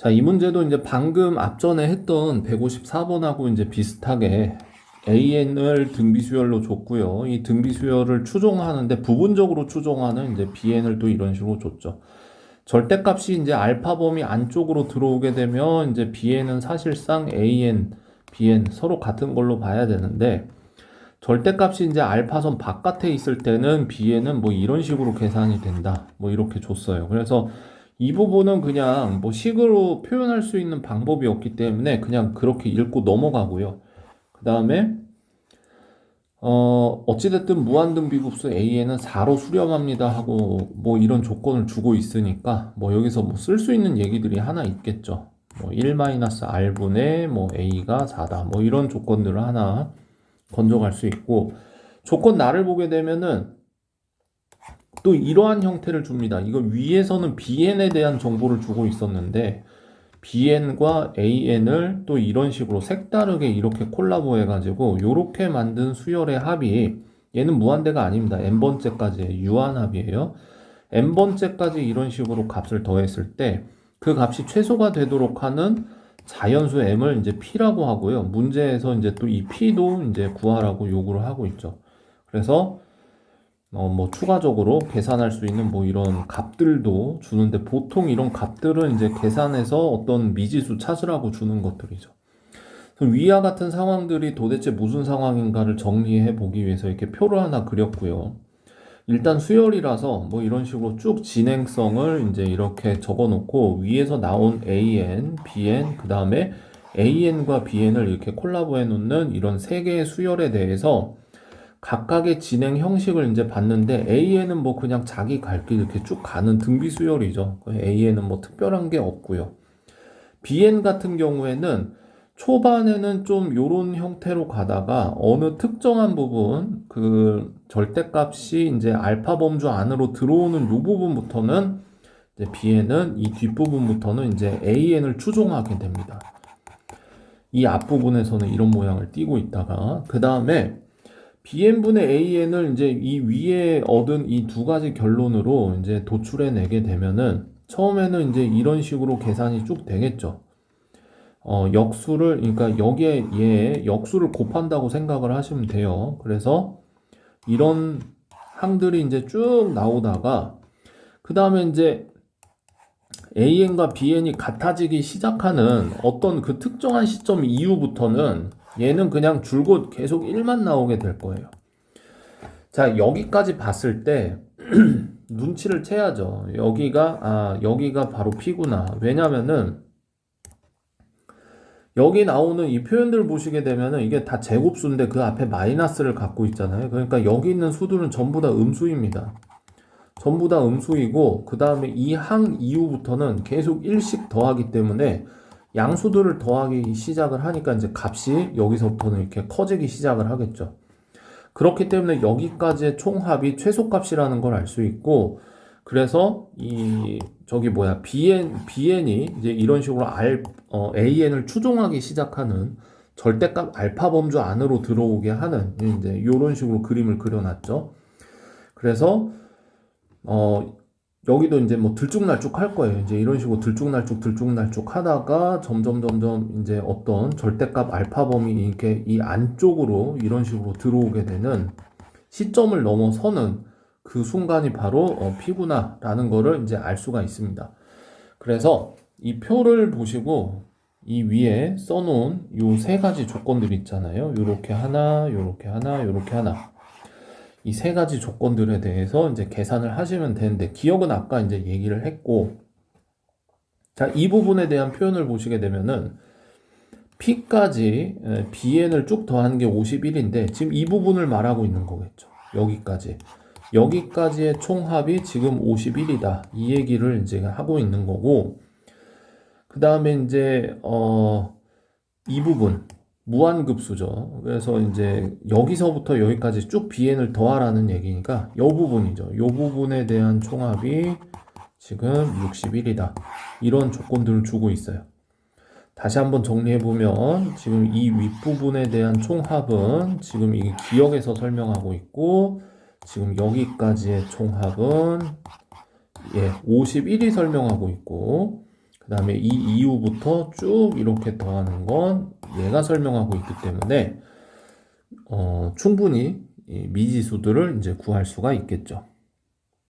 자, 이 문제도 이제 방금 앞전에 했던 154번하고 이제 비슷하게 AN을 등비 수열로 줬고요. 이 등비 수열을 추종하는데 부분적으로 추종하는 이제 BN을 또 이런 식으로 줬죠. 절대값이 이제 알파 범위 안쪽으로 들어오게 되면 이제 BN은 사실상 AN, BN 서로 같은 걸로 봐야 되는데 절대값이 이제 알파선 바깥에 있을 때는 BN은 뭐 이런 식으로 계산이 된다. 뭐 이렇게 줬어요. 그래서 이 부분은 그냥 뭐 식으로 표현할 수 있는 방법이 없기 때문에 그냥 그렇게 읽고 넘어가고요. 그 다음에 어 어찌됐든 무한등비급수 A에는 4로 수렴합니다 하고 뭐 이런 조건을 주고 있으니까 뭐 여기서 뭐 쓸 수 있는 얘기들이 하나 있겠죠. 뭐 1-R분의 뭐 A가 4다. 뭐 이런 조건들을 하나 건져갈 수 있고 조건 나를 보게 되면은 또 이러한 형태를 줍니다. 이거 위에서는 BN에 대한 정보를 주고 있었는데 BN과 AN을 또 이런 식으로 색다르게 이렇게 콜라보 해 가지고 이렇게 만든 수열의 합이 얘는 무한대가 아닙니다. n번째까지의 유한합이에요. n번째까지 이런 식으로 값을 더했을 때 그 값이 최소가 되도록 하는 자연수 m을 이제 p라고 하고요. 문제에서 이제 또 이 p도 이제 구하라고 요구를 하고 있죠. 그래서 어, 뭐 추가적으로 계산할 수 있는 뭐 이런 값들도 주는데 보통 이런 값들은 이제 계산해서 어떤 미지수 찾으라고 주는 것들이죠. 위와 같은 상황들이 도대체 무슨 상황인가를 정리해 보기 위해서 이렇게 표를 하나 그렸고요. 일단 수열이라서 뭐 이런 식으로 쭉 진행성을 이제 이렇게 적어 놓고 위에서 나온 AN, BN, 그 다음에 AN과 BN을 이렇게 콜라보해 놓는 이런 세 개의 수열에 대해서 각각의 진행 형식을 이제 봤는데 AN은 뭐 그냥 자기 갈 길 이렇게 쭉 가는 등비 수열이죠. AN은 뭐 특별한 게 없고요. BN 같은 경우에는 초반에는 좀 요런 형태로 가다가 어느 특정한 부분 그 절대값이 이제 알파 범주 안으로 들어오는 요 부분부터는 이제 BN은 이 뒷부분부터는 이제 AN을 추종하게 됩니다. 이 앞부분에서는 이런 모양을 띠고 있다가 그 다음에 BN분의 AN을 이제 이 위에 얻은 이 두 가지 결론으로 이제 도출해 내게 되면은 처음에는 이제 이런 식으로 계산이 쭉 되겠죠. 어, 역수를, 그러니까 여기에 얘 역수를 곱한다고 생각을 하시면 돼요. 그래서 이런 항들이 이제 쭉 나오다가, 그 다음에 이제 AN과 BN이 같아지기 시작하는 어떤 그 특정한 시점 이후부터는 얘는 그냥 줄곧 계속 1만 나오게 될 거예요. 자, 여기까지 봤을 때 눈치를 채야죠. 여기가, 아, 여기가 바로 P구나. 왜냐면은 여기 나오는 이 표현들 보시게 되면은 이게 다 제곱수인데 그 앞에 마이너스를 갖고 있잖아요. 그러니까 여기 있는 수들은 전부 다 음수입니다. 전부 다 음수이고 그 다음에 이 항 이후부터는 계속 1씩 더하기 때문에 양수들을 더하기 시작을 하니까 이제 값이 여기서부터는 이렇게 커지기 시작을 하겠죠. 그렇기 때문에 여기까지의 총합이 최소값이라는 걸 알 수 있고 그래서 이 저기 뭐야 bn bn이 이제 이런 식으로 r 어, an을 추종하기 시작하는 절대값 알파 범주 안으로 들어오게 하는 이제 이런 식으로 그림을 그려놨죠. 그래서 어 여기도 이제 뭐 들쭉날쭉 할 거예요. 이제 이런 식으로 들쭉날쭉 들쭉날쭉 하다가 점점 점점 이제 어떤 절대값 알파 범위 이렇게 이 안쪽으로 이런 식으로 들어오게 되는 시점을 넘어서는 그 순간이 바로 어, 피구나라는 거를 이제 알 수가 있습니다. 그래서 이 표를 보시고 이 위에 써놓은 요 세 가지 조건들 있잖아요. 요렇게 하나, 요렇게 하나, 요렇게 하나. 이 세 가지 조건들에 대해서 이제 계산을 하시면 되는데 기억은 아까 이제 얘기를 했고 자, 이 부분에 대한 표현을 보시게 되면은 P까지 BN을 쭉 더한 게 51인데 지금 이 부분을 말하고 있는 거겠죠. 여기까지. 여기까지의 총합이 지금 51이다. 이 얘기를 이제 하고 있는 거고, 그 다음에 이제, 어, 이 부분, 무한급수죠. 그래서 이제 여기서부터 여기까지 쭉 BN을 더하라는 얘기니까, 요 부분이죠. 요 부분에 대한 총합이 지금 61이다. 이런 조건들을 주고 있어요. 다시 한번 정리해보면, 지금 이 윗부분에 대한 총합은 지금 이 기억에서 설명하고 있고, 지금 여기까지의 총합은 예, 51이 설명하고 있고 그그 다음에 이 이후부터 쭉 이렇게 더하는 건 얘가 설명하고 있기 때문에 어, 충분히 이 미지수들을 이제 구할 수가 있겠죠.